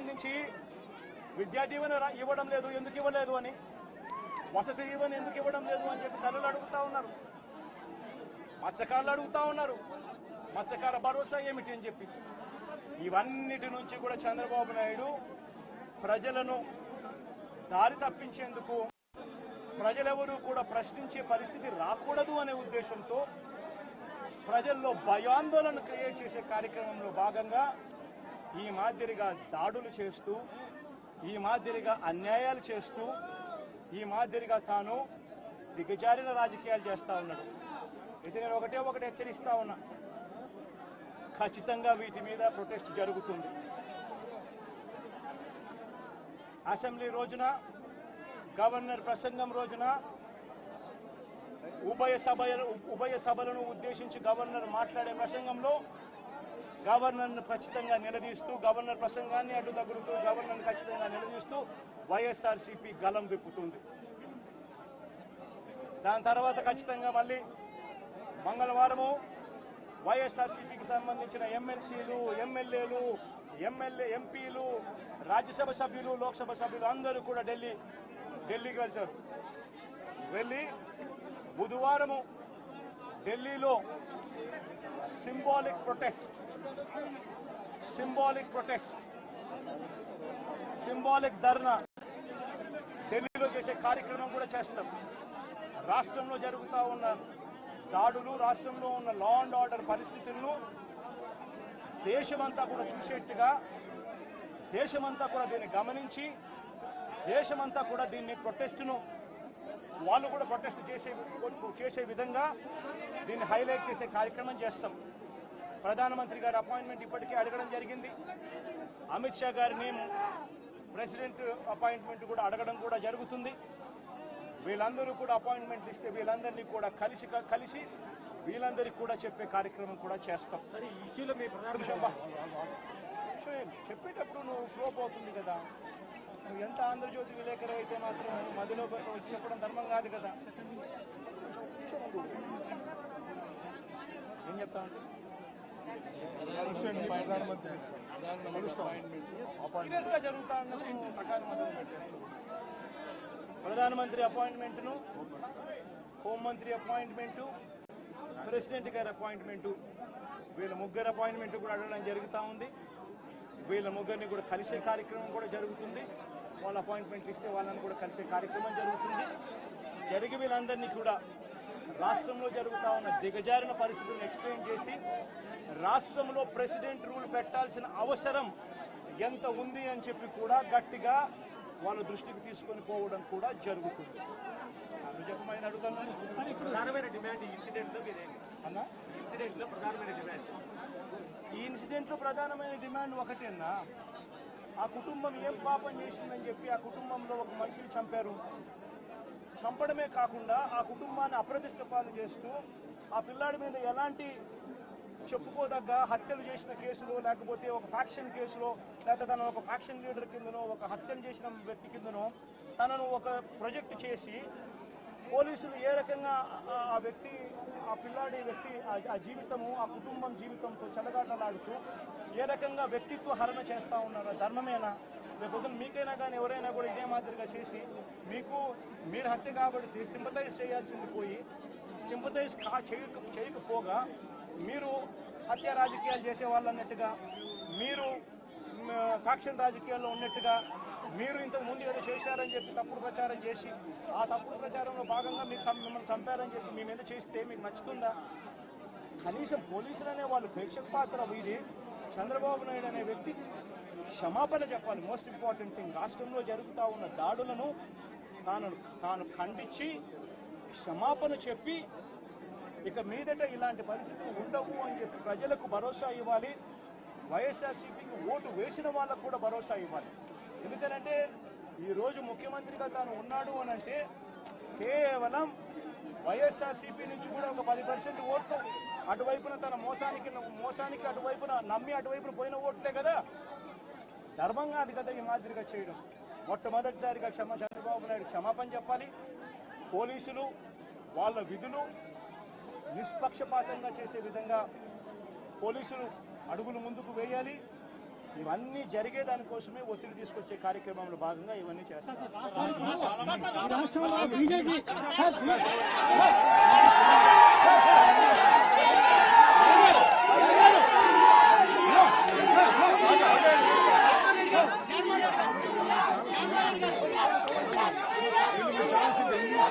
సంబంధించి విద్యా దీవెన ఇవ్వడం లేదు. ఎందుకు ఇవ్వలేదు అని? వసతి దీవెన ఎందుకు ఇవ్వడం లేదు అని చెప్పి తల్లులు అడుగుతా ఉన్నారు. మత్స్యకారులు అడుగుతా ఉన్నారు. మత్స్యకార భరోసా ఏమిటి అని చెప్పి. ఇవన్నిటి నుంచి కూడా చంద్రబాబు నాయుడు ప్రజలను దారి తప్పించేందుకు ప్రజలెవరూ కూడా ప్రశ్నించే పరిస్థితి రాకూడదు అనే ఉద్దేశంతో ప్రజల్లో భయాందోళన క్రియేట్ చేసే కార్యక్రమంలో భాగంగా ఈ మాదిరిగా దాడులు చేస్తూ ఈ మాదిరిగా అన్యాయాలు చేస్తూ ఈ మాదిరిగా తాను దిగజారిన రాజకీయాలు చేస్తా ఉన్నాడు. ఇది నేను ఒకటే ఒకటి హెచ్చరిస్తా ఉన్నా. ఖచ్చితంగా వీటి మీద ప్రొటెస్ట్ జరుగుతుంది. అసెంబ్లీ రోజున గవర్నర్ ప్రసంగం రోజున ఉభయ సభ ఉభయ సభలను ఉద్దేశించి గవర్నర్ మాట్లాడే ప్రసంగంలో గవర్నర్ను ఖచ్చితంగా నిలదీస్తూ గవర్నర్ ప్రసంగాన్ని అడ్డు తగులుతూ గవర్నర్ను ఖచ్చితంగా నిలదీస్తూ వైఎస్ఆర్సీపీ గలం విప్పుతుంది. దాని తర్వాత ఖచ్చితంగా మళ్ళీ మంగళవారము వైఎస్ఆర్సీపీకి సంబంధించిన ఎమ్మెల్సీలు ఎమ్మెల్యేలు ఎమ్మెల్యే ఎంపీలు రాజ్యసభ సభ్యులు లోక్సభ సభ్యులు అందరూ కూడా ఢిల్లీ ఢిల్లీకి వెళ్తారు. వెళ్ళి బుధవారము ఢిల్లీలో symbolic protest symbolic protest symbolic dharna. ఢిల్లీలో చేసే కార్యక్రమం కూడా చేస్తాం. రాష్ట్రంలో జరుగుతూ ఉన్న దాడులు రాష్ట్రంలో ఉన్న లా అండ్ ఆర్డర్ పరిస్థితులను దేశమంతా కూడా చూసేట్టుగా దేశమంతా కూడా దీన్ని గమనించి దేశమంతా కూడా దీన్ని ప్రొటెస్ట్ను వాళ్ళు కూడా ప్రొటెస్ట్ చేసే చేసే విధంగా దీన్ని హైలైట్ చేసే కార్యక్రమం చేస్తాం. ప్రధానమంత్రి గారి అపాయింట్మెంట్ ఇప్పటికే అడగడం జరిగింది. అమిత్ షా గారిని ప్రెసిడెంట్ అపాయింట్మెంట్ కూడా అడగడం కూడా జరుగుతుంది. వీళ్ళందరూ కూడా అపాయింట్మెంట్ ఇస్తే వీళ్ళందరినీ కూడా కలిసి కలిసి వీళ్ళందరికీ కూడా చెప్పే కార్యక్రమం కూడా చేస్తాం. సరే ఈ ఇష్యూలో మీ? చెప్పేటప్పుడు నువ్వు ఫ్లో పోతుంది కదా. నువ్వు ఎంత ఆంధ్రజ్యోతి విలేకరు అయితే మాత్రం మధ్యలో వచ్చి చెప్పడం ధర్మం కాదు కదా. ఏం చెప్తా ప్రధానమంత్రి సీరియస్గా జరుగుతా మొదలు. ప్రధానమంత్రి అపాయింట్మెంట్ను హోంమంత్రి అపాయింట్మెంటు ప్రెసిడెంట్ గారి అపాయింట్మెంటు. వీళ్ళ ముగ్గురు అపాయింట్మెంట్ కూడా అడగడం జరుగుతూ ఉంది. వీళ్ళ ముగ్గురిని కూడా కలిసే కార్యక్రమం కూడా జరుగుతుంది. వాళ్ళ అపాయింట్మెంట్ ఇస్తే వాళ్ళని కూడా కలిసే కార్యక్రమం జరుగుతుంది. జరిగి వీళ్ళందరినీ కూడా రాష్ట్రంలో జరుగుతూ ఉన్న దిగజారిన పరిస్థితులను ఎక్స్ప్లెయిన్ చేసి రాష్ట్రంలో ప్రెసిడెంట్ రూల్ పెట్టాల్సిన అవసరం ఎంత ఉంది అని చెప్పి కూడా గట్టిగా వాళ్ళ దృష్టికి తీసుకొని పోవడం కూడా జరుగుతుంది. చెప్పమని అడుగుతున్నాను ప్రధానమైన డిమాండ్ ఈ ఇన్సిడెంట్లో మీరేంటి అన్నా? ఇన్సిడెంట్లో ప్రధానమైన డిమాండ్. ఈ ఇన్సిడెంట్లో ప్రధానమైన డిమాండ్ ఒకటేనా? ఆ కుటుంబం ఏం పాపం చేసిందని చెప్పి ఆ కుటుంబంలో ఒక మనిషిని చంపారు. చంపడమే కాకుండా ఆ కుటుంబాన్ని అప్రతిష్ట పాలు చేస్తూ ఆ పిల్లాడి మీద ఎలాంటి చెప్పుకోదగ్గ హత్యలు చేసిన కేసులో లేకపోతే ఒక ఫ్యాక్షన్ కేసులో లేకపోతే తన ఒక ఫ్యాక్షన్ లీడర్ కిందనో ఒక హత్యలు చేసిన వ్యక్తి కిందనో తనను ఒక ప్రొజెక్ట్ చేసి పోలీసులు ఏ రకంగా ఆ- వ్యక్తి ఆ పిల్లాడి వ్యక్తి ఆ- జీవితము ఆ కుటుంబం జీవితంతో చెలగాటలాడుతూ ఏ రకంగా వ్యక్తిత్వ హరణ చేస్తూ ఉన్నారో ధర్మమేనా? లేకపోతే మీకైనా కానీ ఎవరైనా కూడా ఇదే మాదిరిగా చేసి మీకు మీరు హత్య కాబట్టి సింపతైజ్ చేయాల్సింది పోయి సింపతైజ్ కా చేయక చేయకపోగా మీరు హత్య రాజకీయాలు చేసే వాళ్ళన్నట్టుగా మీరు ఫ్యాక్షన్ రాజకీయాల్లో ఉన్నట్టుగా మీరు ఇంతకు ముందు ఏదో చేశారని చెప్పి తప్పుడు ప్రచారం చేసి ఆ తప్పుడు ప్రచారంలో భాగంగా మీకు మిమ్మల్ని చంపారని చెప్పి మీ మీద చేస్తే మీకు నచ్చుతుందా? కనీసం పోలీసులు అనే వాళ్ళు ప్రేక్షక పాత్ర వీరి. చంద్రబాబు నాయుడు అనే వ్యక్తి క్షమాపణ చెప్పాలి. మోస్ట్ ఇంపార్టెంట్ థింగ్ రాష్ట్రంలో జరుగుతూ ఉన్న దాడులను తాను తాను ఖండించి క్షమాపణ చెప్పి ఇక మీదట ఇలాంటి పరిస్థితులు ఉండవు అని చెప్పి ప్రజలకు భరోసా ఇవ్వాలి. వైఎస్ఆర్సీపీకి ఓటు వేసిన వాళ్ళకు కూడా భరోసా ఇవ్వాలి. ఎందుకనంటే ఈరోజు ముఖ్యమంత్రిగా తాను ఉన్నాడు అని అంటే కేవలం వైఎస్ఆర్సీపీ నుంచి కూడా ఒక పది పర్సెంట్ ఓట్లు అటువైపున తన మోసానికి మోసానికి అటువైపున నమ్మి అటువైపున పోయిన ఓట్లే కదా. ధర్మంగా అది కదా ఈ మాదిరిగా చేయడం. మొట్టమొదటిసారిగా క్షమ చంద్రబాబు నాయుడు క్షమాపణ చెప్పాలి. పోలీసులు వాళ్ళ విధులు నిష్పక్షపాతంగా చేసే విధంగా పోలీసులు అడుగులు ముందుకు వేయాలి ఇవన్నీ జరిగే దానికోసమే ఒత్తిడి తీసుకొచ్చే కార్యక్రమంలో భాగంగా ఇవన్నీ చేస్తాం